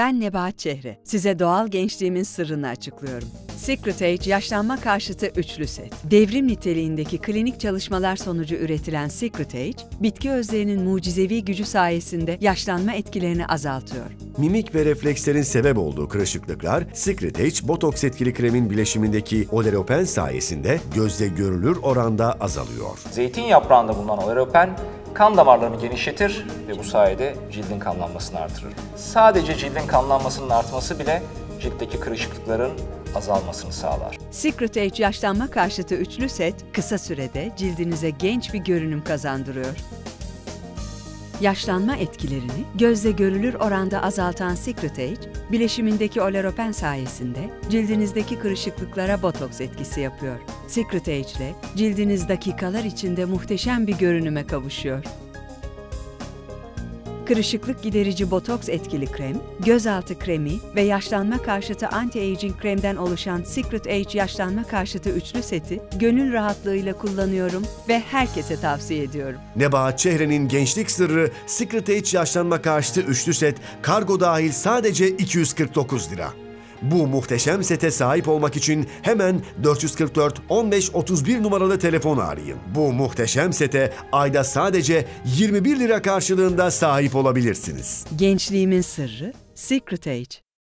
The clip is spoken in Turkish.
Ben Nebahat Çehre. Size doğal gençliğimin sırrını açıklıyorum. Secret Age yaşlanma karşıtı üçlü set. Devrim niteliğindeki klinik çalışmalar sonucu üretilen Secret Age, bitki özlerinin mucizevi gücü sayesinde yaşlanma etkilerini azaltıyor. Mimik ve reflekslerin sebep olduğu kırışıklıklar, Secret Age botoks etkili kremin bileşimindeki oleropen sayesinde gözle görülür oranda azalıyor. Zeytin yaprağında bulunan oleropen kan damarlarını genişletir ve bu sayede cildin kanlanmasını artırır. Sadece cildin kanlanmasının artması bile ciltteki kırışıklıkların azalmasını sağlar. Secret Age yaşlanma karşıtı üçlü set kısa sürede cildinize genç bir görünüm kazandırıyor. Yaşlanma etkilerini gözle görülür oranda azaltan Secret Age, bileşimindeki oleropen sayesinde cildinizdeki kırışıklıklara botoks etkisi yapıyor. Secret Age ile cildiniz dakikalar içinde muhteşem bir görünüme kavuşuyor. Kırışıklık giderici botoks etkili krem, gözaltı kremi ve yaşlanma karşıtı anti-aging kremden oluşan Secret Age yaşlanma karşıtı üçlü seti gönül rahatlığıyla kullanıyorum ve herkese tavsiye ediyorum. Nebahat Çehre'nin gençlik sırrı Secret Age yaşlanma karşıtı üçlü set kargo dahil sadece 249 lira. Bu muhteşem sete sahip olmak için hemen 444 15 31 numaralı telefonu arayın. Bu muhteşem sete ayda sadece 21 lira karşılığında sahip olabilirsiniz. Gençliğimin sırrı Secret Age.